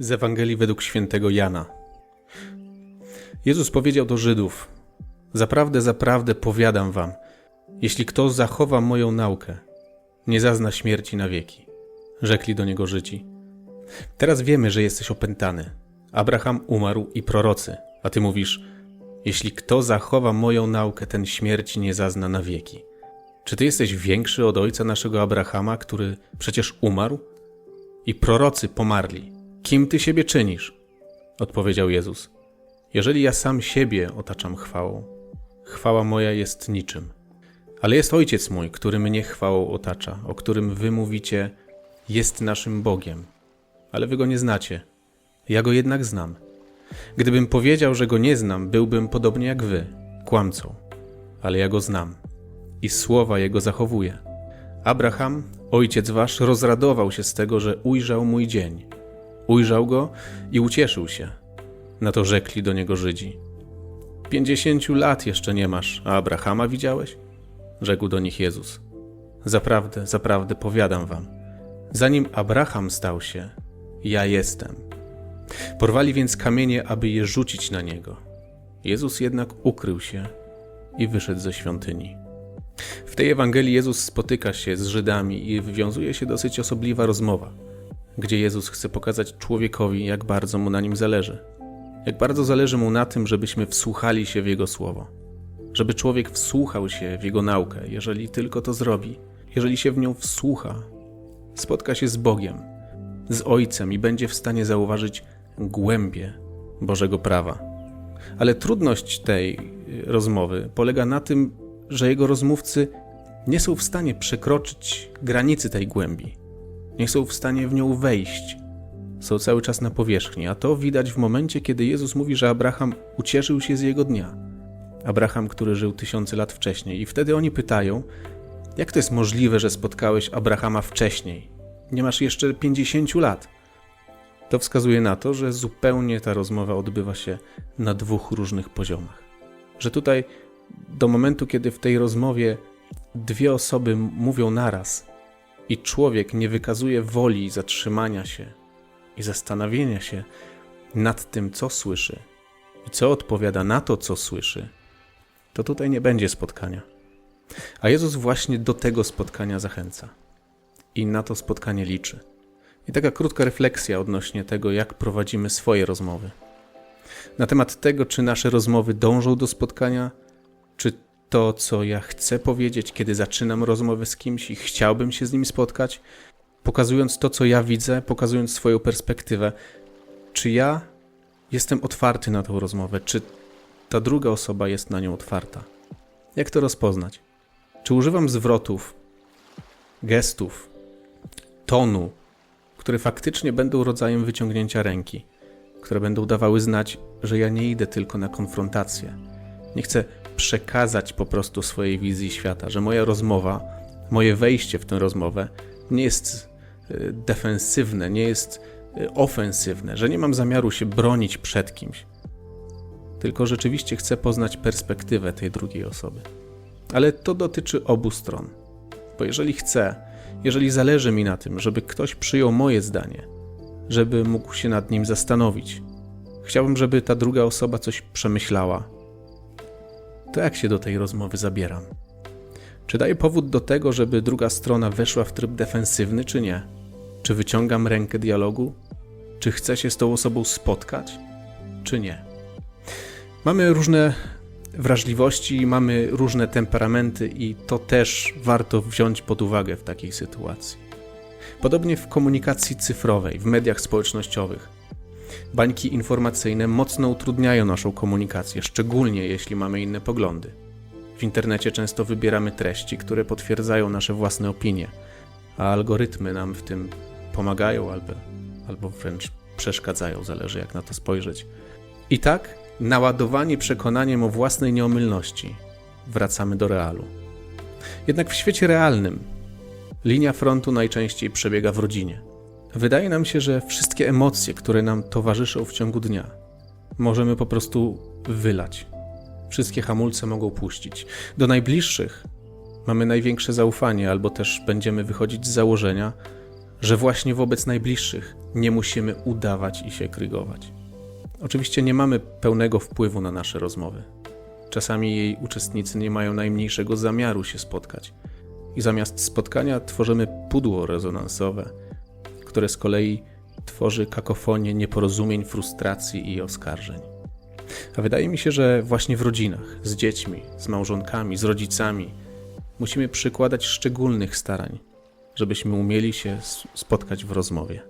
Z Ewangelii według świętego Jana. Jezus powiedział do Żydów: Zaprawdę, zaprawdę powiadam wam, jeśli kto zachowa moją naukę, nie zazna śmierci na wieki. Rzekli do niego Żydzi. Teraz wiemy, że jesteś opętany. Abraham umarł i prorocy, a ty mówisz: Jeśli kto zachowa moją naukę, ten śmierci nie zazna na wieki. Czy ty jesteś większy od ojca naszego Abrahama, który przecież umarł? I prorocy pomarli. Kim ty siebie czynisz? Odpowiedział Jezus. Jeżeli ja sam siebie otaczam chwałą, chwała moja jest niczym. Ale jest Ojciec mój, który mnie chwałą otacza, o którym wy mówicie, jest naszym Bogiem. Ale wy go nie znacie. Ja go jednak znam. Gdybym powiedział, że go nie znam, byłbym podobnie jak wy, kłamcą. Ale ja go znam i słowa jego zachowuję. Abraham, ojciec wasz, rozradował się z tego, że ujrzał mój dzień. Ujrzał go i ucieszył się. Na to rzekli do niego Żydzi. Pięćdziesięciu lat jeszcze nie masz, a Abrahama widziałeś? Rzekł do nich Jezus. Zaprawdę, zaprawdę powiadam wam, zanim Abraham stał się, ja jestem. Porwali więc kamienie, aby je rzucić na niego. Jezus jednak ukrył się i wyszedł ze świątyni. W tej Ewangelii Jezus spotyka się z Żydami i wywiązuje się dosyć osobliwa rozmowa, gdzie Jezus chce pokazać człowiekowi, jak bardzo mu na nim zależy. Jak bardzo zależy mu na tym, żebyśmy wsłuchali się w Jego słowo. Żeby człowiek wsłuchał się w Jego naukę, jeżeli tylko to zrobi, jeżeli się w nią wsłucha, spotka się z Bogiem, z Ojcem i będzie w stanie zauważyć głębie Bożego prawa. Ale trudność tej rozmowy polega na tym, że jego rozmówcy nie są w stanie przekroczyć granicy tej głębi, nie są w stanie w nią wejść. Są cały czas na powierzchni, a to widać w momencie, kiedy Jezus mówi, że Abraham ucieszył się z jego dnia. Abraham, który żył tysiące lat wcześniej. I wtedy oni pytają, jak to jest możliwe, że spotkałeś Abrahama wcześniej? Nie masz jeszcze 50 lat. To wskazuje na to, że zupełnie ta rozmowa odbywa się na dwóch różnych poziomach. Że tutaj do momentu, kiedy w tej rozmowie dwie osoby mówią naraz i człowiek nie wykazuje woli zatrzymania się i zastanowienia się nad tym, co słyszy i co odpowiada na to, co słyszy, to tutaj nie będzie spotkania. A Jezus właśnie do tego spotkania zachęca i na to spotkanie liczy. I taka krótka refleksja odnośnie tego, jak prowadzimy swoje rozmowy. Na temat tego, czy nasze rozmowy dążą do spotkania, czy to, co ja chcę powiedzieć, kiedy zaczynam rozmowę z kimś i chciałbym się z nim spotkać, pokazując to, co ja widzę, pokazując swoją perspektywę, czy ja jestem otwarty na tą rozmowę, czy ta druga osoba jest na nią otwarta? Jak to rozpoznać? Czy używam zwrotów, gestów, tonu, które faktycznie będą rodzajem wyciągnięcia ręki, które będą dawały znać, że ja nie idę tylko na konfrontację. Nie chcę przekazać po prostu swojej wizji świata, że moja rozmowa, moje wejście w tę rozmowę nie jest e, defensywne, nie jest e, ofensywne, że nie mam zamiaru się bronić przed kimś, tylko rzeczywiście chcę poznać perspektywę tej drugiej osoby. Ale to dotyczy obu stron, bo jeżeli chcę, jeżeli zależy mi na tym, żeby ktoś przyjął moje zdanie, żeby mógł się nad nim zastanowić, chciałbym, żeby ta druga osoba coś przemyślała, to jak się do tej rozmowy zabieram? Czy daję powód do tego, żeby druga strona weszła w tryb defensywny, czy nie? Czy wyciągam rękę dialogu? Czy chcę się z tą osobą spotkać, czy nie? Mamy różne wrażliwości, mamy różne temperamenty, i to też warto wziąć pod uwagę w takiej sytuacji. Podobnie w komunikacji cyfrowej, w mediach społecznościowych Bańki informacyjne mocno utrudniają naszą komunikację, szczególnie jeśli mamy inne poglądy. W internecie często wybieramy treści, które potwierdzają nasze własne opinie, a algorytmy nam w tym pomagają albo, albo wręcz przeszkadzają, zależy jak na to spojrzeć. I tak, naładowani przekonaniem o własnej nieomylności, wracamy do realu. Jednak w świecie realnym linia frontu najczęściej przebiega w rodzinie. Wydaje nam się, że wszystkie emocje, które nam towarzyszą w ciągu dnia, możemy po prostu wylać. Wszystkie hamulce mogą puścić. Do najbliższych mamy największe zaufanie, albo też będziemy wychodzić z założenia, że właśnie wobec najbliższych nie musimy udawać i się krygować. Oczywiście nie mamy pełnego wpływu na nasze rozmowy. Czasami jej uczestnicy nie mają najmniejszego zamiaru się spotkać. I zamiast spotkania tworzymy pudło rezonansowe, które z kolei tworzy kakofonię nieporozumień, frustracji i oskarżeń. A wydaje mi się, że właśnie w rodzinach, z dziećmi, z małżonkami, z rodzicami, musimy przykładać szczególnych starań, żebyśmy umieli się spotkać w rozmowie.